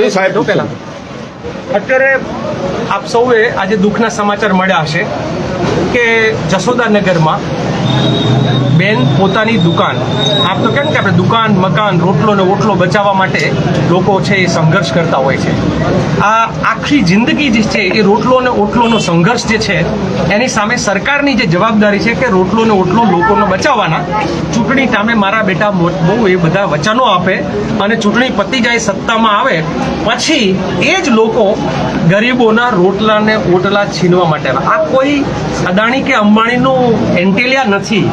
એ સાહેબ પહેલા અત્યારે આપ સૌએ આજે દુઃખના સમાચાર મળ્યા હશે કે જશોદાનગરમાં બેન પોતાની દુકાન. આપ તો કેમ કે આપણે દુકાન, મકાન, રોટલો ને ઓટલો બચાવવા માટે લોકો છે એ સંઘર્ષ કરતા હોય છે. આ આખી જિંદગી જે છે એ રોટલો ને ઓટલોનો સંઘર્ષ જે છે, એની સામે સરકારની જે જવાબદારી છે કે રોટલો ને ઓટલો લોકોને બચાવવાના, ચૂંટણી ટાઈમે મારા બેટા બહુ એ બધા વચનો આપે અને ચૂંટણી પતી જાય સત્તામાં આવે, પછી એ જ લોકો ગરીબોના રોટલા ને ઓટલા છીનવા માટે આ કોઈ અદાણી કે અંબાણીનું એન્ટેલિયા નથી.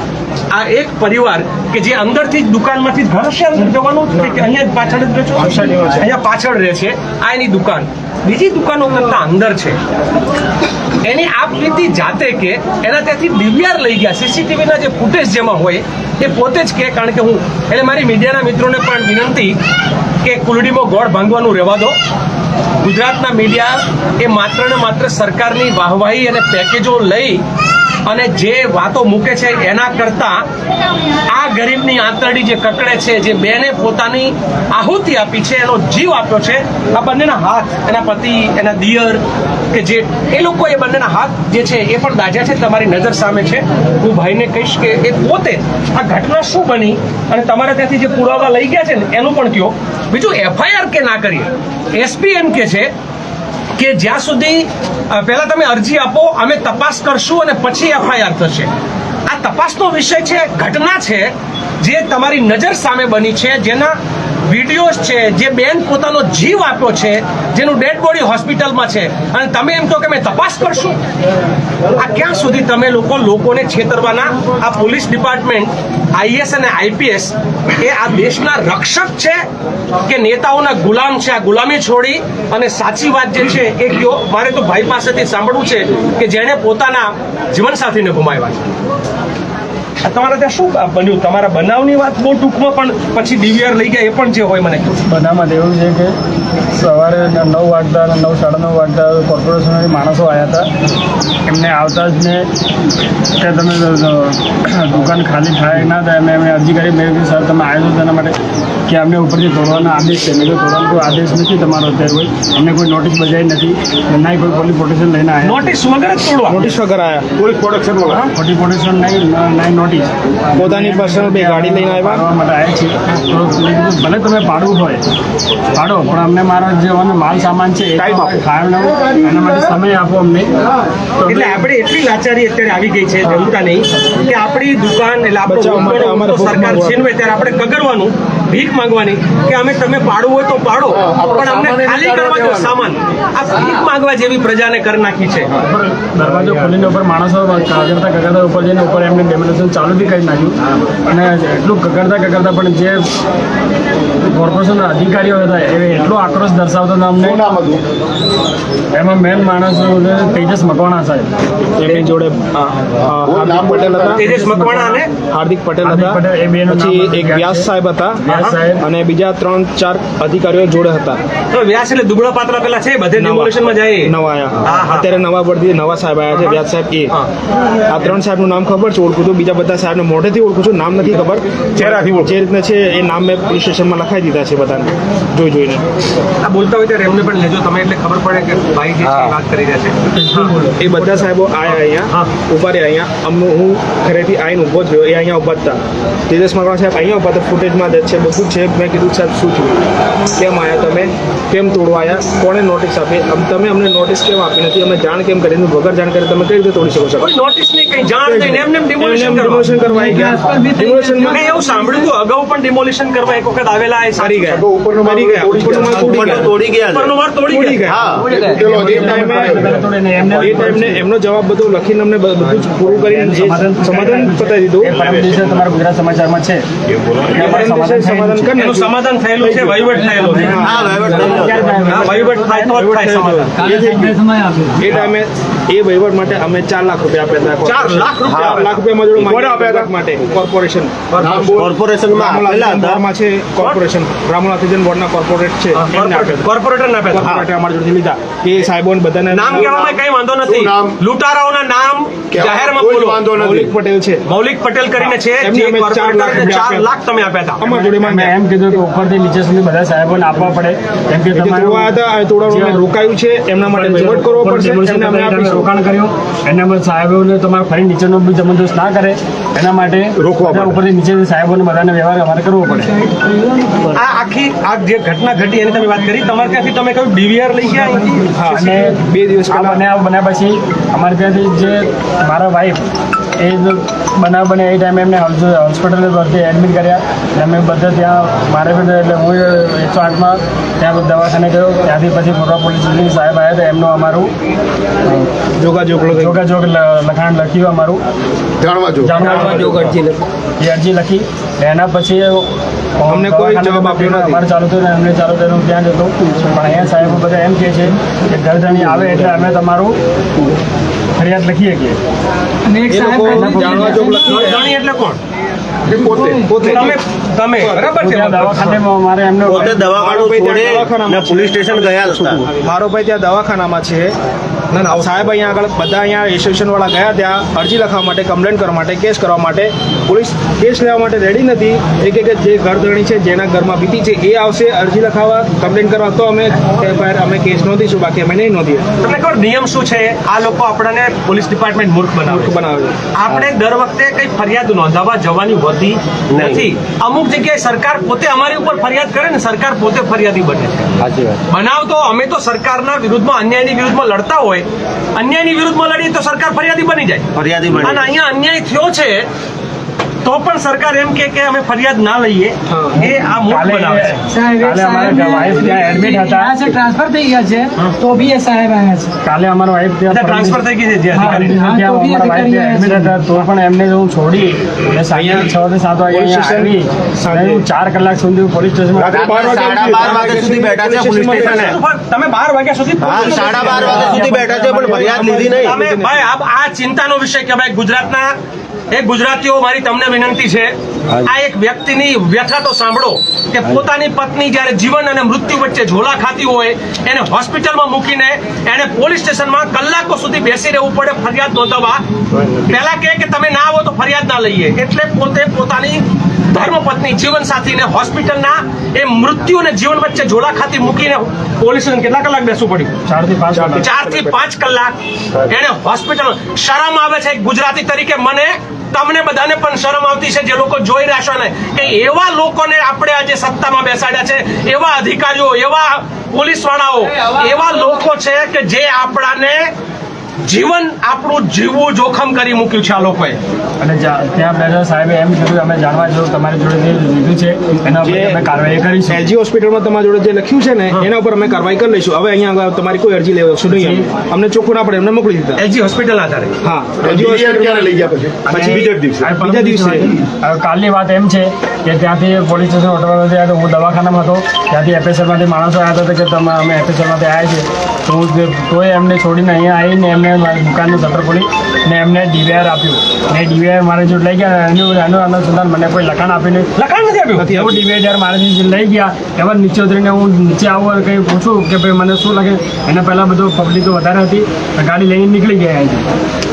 આ એક પરિવાર કે જે અંદરથી જ દુકાનમાંથી ઘર છે જવાનું કે અહીંયા પાછળ જ રહે છો. અહીંયા પાછળ રહે છે. આ એની દુકાન. બીજી દુકાનો કરતા અંદર છે. એની આપવીતી જાતે કે એના ત્યાંથી ડીવીઆર લઈ ગયા. સીસીટીવીના જે ફૂટેજ જેમાં હોય એ પોતે જ કે કારણ કે હું એટલે મારી મીડિયાના મિત્રોને પણ વિનંતી કે કુલડીમાં ગોળ ભાંગવાનું રહેવા દો. ગુજરાતના મીડિયા એ માત્ર ને માત્ર સરકારની વાહવાહી અને પેકેજો લઈ અને જે વાતો મૂકે છે એના કરતા આ ગરીબની આંતરડી જે કકડે છે, જે બેને પોતાની આહુતિ આપી છે, એનો જીવ આપ્યો છે, આ બંનેના હાથ, એના પતિ, એના દિયર, કે જે એ લોકો એ બંનેના હાથ જે છે એ પણ દાજ્યા છે, તમારી નજર સામે છે. હું ભાઈને કહીશ કે એ પોતે આ ઘટના શું બની અને તમારા ત્યાંથી જે પુરાવા લઈ ગયા છે ને, એનું પણ કયો. બીજું એફઆઈઆર કે ના કરીએ. એસપી એમ કે છે કે જ્યાં સુધી પહેલાં તમે અરજી આપો, અમે તપાસ કરશું અને પછી એફઆઈઆર થશે. આ તપાસનો વિષય છે, ઘટના છે, જે તમારી નજર સામે બની છે, જેના વિડીયોઝ છે, જે બેન પોતાનો જીવ આપ્યો છે, જેનું ડેડ બોડી હોસ્પિટલમાં છે. અને તમે એમ કહો કે મેં તપાસ કરશું? આ ક્યાં સુધી તમે લોકો લોકોને છેતરવાના? આ પોલીસ ડિપાર્ટમેન્ટ, આઈએસ અને આઈપીએસ, એ આ દેશના રક્ષક છે કે નેતાઓના ગુલામ છે? આ ગુલામી છોડી અને સાચી વાત જે છે એ કયો? મારે તો ભાઈ પાસેથી સાંભળવું છે કે જેણે પોતાના જીવનસાથીને ગુમાવ્યા છે. તમારા ત્યાં શું બન્યું? તમારા બનાવની વાત બહુ ટૂંકમાં પણ પછી ડીવીઆર લઈ ગયા એ પણ જે હોય મને. બનાવમાં એવું છે કે સવારે નવ વાગતા નવ સાડા નવ વાગતા કોર્પોરેશનના માણસો આવ્યા હતા. એમને આવતા જ ને કે તમે દુકાન ખાલી થાય ના થાય અમે એમને અરજી કરી મેં સર તમે આવ્યો છો તેના માટે કે અમને ઉપરથી તોડવાનો આદેશ છે. મેં તોડવાનો કોઈ આદેશ નથી તમારો અત્યારે કોઈ. અમને કોઈ નોટિસ બજાવી નથી. ના કોઈ પોલીસ પ્રોટેક્શન લઈને આવ્યા નોટિસ વગર નોટિસ વગર આવ્યા કોઈ પ્રોટેક્શન વગર. પ્રોટેક્શન નહીં નહીં નોટિસ પોતાની પર્સનલ બે ગાડી લઈને આવ્યા માટે આવ્યા છીએ તો ભલે તમે પાડવું હોય પાડો પણ અમને મારા જે મને માલ સામાન છે એ આપો. એના માટે સમય આપો અમને એટલે આપણે એટલી લાચારી અત્યારે આવી ગઈ છે જનતા નહીં કે આપણી દુકાન એટલે આપણો અમારે સરકાર. છીનવે ત્યારે આપણે કગરવાનું ભીખ માંગવાની કે અમે તમે પાડવું હોય તો પાડો. પણ અમને ખાલી કરવા દો સામાન. આ ભીખ માંગવા જેવી પ્રજાને કરી નાખી છે. ઉપર દરવાજો ખોલીને ઉપર માણસો કગરતા કગરતા ઉપર જઈને ઉપર એમને ડેમોલેશન ચાલુ બી કરી નાખ્યું. અને એટલું કગરતા કગરતા પણ જે કોર્પોરેશનના અધિકારીઓ હતા એ એટલો આક્રોશ દર્શાવતા હતા અમને. નામ હતું? એમાં મેન માણસો તેજસ મકવાણા સાહેબ. એમની જોડે હાર્દિક પટેલ હતા? તેજસ મકવાણા અને? હાર્દિક પટેલ હતા. એ પછી એક વ્યાસ સાહેબ હતા. સાહેબ. અને બીજા ત્રણ ચાર અધિકારીઓ જોડે હતા. તો વ્યાસ એટલે દુબળા પાત્ર પેલા છે બધે ડેમોલેશનમાં જાય. નવા આયા. અત્યારે નવા પરથી નવા સાહેબ આવ્યા છે વ્યાસ સાહેબ એ. આ ત્રણ સાહેબનું નામ ખબર છે ઓળખું છું. બીજા બધા સાહેબને મોઢેથી ઓળખું છું નામ નથી ખબર. ચહેરાથી ઓળખું. જે રીતના છે એ નામ મેં પોલીસ સ્ટેશનમાં લખાઈ દીધા છે બધાને જોઈ જોઈને. આ બોલતા હોય ત્યારે એમને પણ લેજો તમે એટલે ખબર પડે કે ભાઈ જે વાત કરી રહ્યા છે. એ બધા સાહેબો આયા અહીંયા ઊભા રહ્યા અહીંયા. અમનું હું ઘરેથી આવીને ઊભો થયો એ અહીંયા ઊભા જ હતા. તેજસ મકવાણા સાહેબ અહીંયા ઊભા હતા ફૂટેજમાં જ છે બધું છે? મેં કીધું સાહેબ શું થયું? કેમ આવ્યા તમે? કેમ તોડવા આવ્યા કોણે નોટિસ આપી? અમ તમે અમને નોટિસ કેમ આપી નથી? અમે જાણ કેમ કરી? નથી? વગર જાણ કરી તમે કઈ રીતે તોડી શકો છો? નોટિસ નહીં કઈ જાણ નહીં. એમને ડિમોલિશન ડિમોલિશન કરવા. ગયા. ડિમોલિશન મેં એવું સાંભળ્યું હતું અગાઉ પણ ડિમોલિશન કરવા એક વખત આવેલા એ સારી ગયા. તો ઉપરનો મારી ગયા. તોડી માર તોડી ગયા. તોડી ગયા. ઉપરનો માર તોડી ગયા. હા. એ ટાઈમે એમનો જવાબ બધો લખીને અમને બધું પૂરું કરીને સમાધાન પતાવી દીધું. તમારા ગુજરાત સમાચારમાં છે. સમાધાન સમાધાન થયેલું છે વહીવટ થયેલો છે. હા, ક્યારે થાય? વહીવટ થાય તો જ થાય સમાધાન એ થઈ ગયું. એ ટાઈમે એ વહીવટ માટે અમે ચાર લાખ રૂપિયા આપ્યા હતા. ચાર લાખ રૂપિયા લાખ રૂપિયા મજૂર આપ્યા હતા? માટે કોર્પોરેશન કોર્પોરેશનમાં આપેલા હતા. છે કોર્પોરેશન. રામોલાથીજન બોર્ડના કોર્પોરેટ છે એમને આપ્યા હતા. કોર્પોરેટર ના પેલા કોર્પોરેટે અમારા જોડેથી લીધા. એ સાહેબોને બધાને નામ કહેવામાં કઈ વાંધો નથી? લૂંટારાઓના નામ જાહેરમાં બોલો. વાંધો નથી. મૌલિક પટેલ છે. મૌલિક પટેલ કરીને છે જે ચાર લાખ કોર્પોરેટરને ચાર લાખ તમે આપ્યા હતા. અમારા જોડે અમે મેં એમ કીધું કે ઉપરથી નીચે સુધી બધા સાહેબોને આપવા પડે. કેમ કે તમારે થોડા રોકાયું છે એમના માટે વહીવટ કરવો પડશે રોકાણ કર્યું. એના માટે સાહેબોને તમારે ફરી નીચેનો બી જબરદસ્ત ના કરે. એના માટે રોકવા પડે. ઉપરથી નીચે સાહેબોને બધાને વ્યવહાર અમારે કરવો પડે. આ આખી આ જે ઘટના ઘટી એની તમે વાત કરી તમારે ત્યાંથી તમે કયું ડીવીઆર લઈ ગયા અને બે દિવસ પહેલા. બન્યા પછી અમારે ત્યાંથી જે મારા વાઈફ એ જ બનાવ બને એ ટાઈમે એમને હોસ્પિટલ ભરતી એડમિટ કર્યા. અને અમે બધા ત્યાં મારે પણ એટલે હું એકસો આઠમાં ત્યાં દવાખાને ગયો. ત્યાંથી પછી મોરવા પોલીસ સ્ટેશન સાહેબ આવ્યા હતા એમનું અમારું જોગાજોગ. જોગાજોગ લખાણ લખ્યું અમારું. જાણવા જાણવા અરજી લખી. એના પછી અમને કોઈ જવાબ આપ્યો નથી. અમારે ચાલુ થયું અમને ચાલુ થયું ત્યાં જતો પણ અહીંયા સાહેબો બધા એમ કહે છે કે ગરદણી આવે એટલે અમે તમારું ફરિયાદ લખી શકીએ એક સાહેબ જાણવાજોગ લખ્યું લખી એટલે કોણ? પોતે પોતે. તમે તમે બરાબર છે? પોતે દવાખાનું છોડે ને પોલીસ સ્ટેશન ગયા હતા. મારો ભાઈ ત્યાં દવાખાનામાં છે. ના ના સાહેબ અહીંયા આગળ બધા અહીંયા એસોસિએશન વાળા ગયા ત્યાં અરજી લખવા માટે કમ્પ્લેન કરવા માટે કેસ કરવા માટે. પોલીસ કેસ લેવા માટે રેડી નથી. એક એક જે ઘરધણી છે જેના ઘરમાં બીતી છે એ આવશે અરજી લખાવવા કમ્પ્લેન કરવા. તો અમે એફઆઈઆર અમે કેસ નોંધીશું બાકી અમે નહીં નોંધીએ. તમને ખબર નિયમ શું છે? આ લોકો આપણને પોલીસ ડિપાર્ટમેન્ટ મૂર્ખ બનાવે છે. બનાવે આપણે દર વખતે કંઈ ફરિયાદ નોંધાવવા જવાની હોતી નથી. અમુક જગ્યાએ સરકાર પોતે અમારી ઉપર ફરિયાદ કરે ને સરકાર પોતે ફરિયાદી બને છે. સાચી વાત. બનાવ તો અમે તો સરકારના વિરુદ્ધમાં અન્યાયની વિરુદ્ધમાં લડતા હોય. અન્યાયની વિરુદ્ધમાં લડીએ તો સરકાર ફરિયાદી બની જાય. ફરિયાદી બની અને અહીંયા અન્યાય થયો છે તો પણ સરકાર એમ કે કે અમે ફરિયાદ ના લઈએ. એ આ મોટ બનાવે છે. અમારા વાઇફ ત્યાં એડમિટ હતા. છે ટ્રાન્સફર થઈ ગયા છે તો બી એ સાહેબ આવ્યા છે. કાલે અમારો વાઇફ ત્યાં ટ્રાન્સફર થઈ ગઈ છે જે અધિકારી. અમારા વાઇફ એડમિટ હતા. તો પણ એમને હું છોડી અને સાંજે છ થી સાત વાગે આવી. અને હું ચાર કલાક સુધી પોલીસ સ્ટેશન સાડા બાર વાગ્યા સુધી બેઠા છે પોલીસ સ્ટેશન તમે બાર વાગ્યા સુધી સાડા બાર વાગ્યા સુધી બેઠા છે પણ ફરિયાદ લીધી નહીં. ભાઈ આ ચિંતાનો વિષય કે ભાઈ ગુજરાતના એક ગુજરાતીઓ મારી તમને વિનંતી છે આ એક વ્યક્તિની વ્યથા તો સાંભળો કે પોતાની પત્ની જ્યારે જીવન અને મૃત્યુ વચ્ચે ઝોલા ખાતી હોય એને હોસ્પિટલમાં મૂકીને એને પોલીસ સ્ટેશનમાં કલાકો સુધી બેસી રહેવું પડે ફરિયાદ નોંધાવવા. પહેલા કહે કે તમે ના આવો તો ફરિયાદ ના લઈએ. એટલે પોતે પોતાની ધર્મપત્ની જીવન સાથીને હોસ્પિટલના એ મૃત્યુ અને જીવન વચ્ચે ઝોલા ખાતી મૂકીને પોલીસ કેટલા કલાક બેસવું પડ્યું? ચારથી પાંચ કલાક. ચારથી પાંચ કલાક. એને હોસ્પિટલ શરમ આવે છે ગુજરાતી તરીકે મને. તમને બધાને પણ શરમ આવતી છે જે લોકો જોઈ રહ્યા છો ને કે એવા લોકોને આપણે આજે સત્તામાં બેસાડ્યા છે એવા અધિકારીઓ એવા પોલીસ વાળાઓ એવા લોકો છે કે જે આપણાને જીવન આપણું જીવવું જોખમ કરી મૂક્યું છે આ લોકોએ. અને જા- ત્યાં બેઠા સાહેબે એમ કીધું અમે જાણવા જેવું તમારી જોડે જે લીધું છે એના ઉપર અમે કાર્યવાહી કરીશું. એલજી હોસ્પિટલમાં તમારા જોડે જે લખ્યું છે ને એના ઉપર અમે કાર્યવાહી કરી લઈશું. હવે અહીંયા આગળ તમારી કોઈ અરજી લેવશું નહીં અમે. અમને ચોખ્ખું ના પડે એમને મોકલી દીધા. એલજી હોસ્પિટલ આધારે. હા. DVR ક્યારે લઈ ગયા પછી. પછી બીજા દિવસે. બીજા દિવસે. કાલની વાત એમ છે કે ત્યાંથી પોલીસ સ્ટેશન ઓટોમાં થયા તો હું દવાખાનામાં હતો. ત્યાંથી એફએસએલમાંથી માણસો આવ્યા હતા કે તમે અમે એફએસએલમાંથી આવ્યા છીએ. તો હું જે- તોય એમને છોડીને અહીંયા આવીને એમને મારી દુકાનનું શટર ખોલી ને એમને ડીવીઆર આપ્યું. ને ડીવીઆર મારે જો લઈ ગયા એનું એનું અનુસંધાન મને કોઈ લખાણ આપ્યું નહીં. લખાણ નથી આપ્યું? એવું ડીવીઆર જ્યારે મારાથી લઈ ગયા એમાં નીચે ઉતરીને હું નીચે આવું કંઈ પૂછું કે ભાઈ મને શું લાગે? એના પહેલાં બધું પબ્લિક વધારે હતી ગાડી લઈને નીકળી ગયા અહીંથી.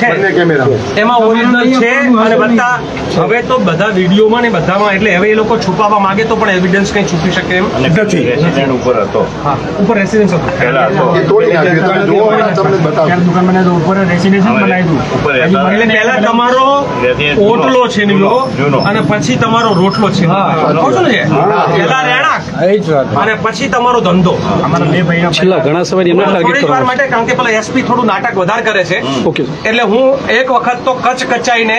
બંને કેમેરા. એમાં ઓરિજિનલ છે અને બધા હવે તો બધા વિડીયોમાં ને બધામાં એટલે હવે એ લોકો છુપાવવા માંગે તો પણ એવિડન્સ કંઈ છુપી શકે એમ? નથી. રેસિડેન્ટ ઉપર હતો. હા ઉપર રેસિડન્સ હતો. પહેલા હતો. તમને બતાવો. દુકાન બનાવી ઉપર રેસિડેન્શિયલ બનાવી દઉં ઉપર એટલે પહેલા તમારો. ઓટલો છે નીલો અને પછી તમારો રોટલો છે. હા. ને પહેલા રહેણાંક અને પછી તમારો ધંધો. છેલ્લા ઘણા સમય છેલ્લા ઘણા થોડી વાર માટે કારણ કે પેલા એસપી થોડું નાટક વધારે કરે છે. એટલે હું એક વખત તો કચ્છ કચાઈને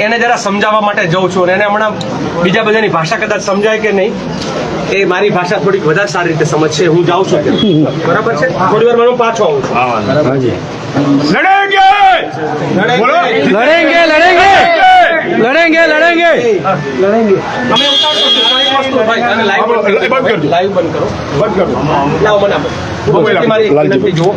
એને જરા સમજાવવા માટે જઉં છું અને એને હમણાં બીજા બધાની ભાષા કદાચ સમજાય કે નહીં. એ મારી ભાષા થોડીક વધારે સારી રીતે સમજશે હું જાઉં છું ત્યાં. બરાબર છે? થોડી વાર હું પાછો આવું છું. લડેંગે! લડેંગે લડેંગે! લડેંગે લડેંગે. લડેંગે. અમે ઉતારશો છું, ભાઈ, અને લાઈવ બંધ કરજો. લાઈવ બંધ કરો. બંધ કરો લાવો મને મોબાઈલ મારી એક વિનંતી જુઓ.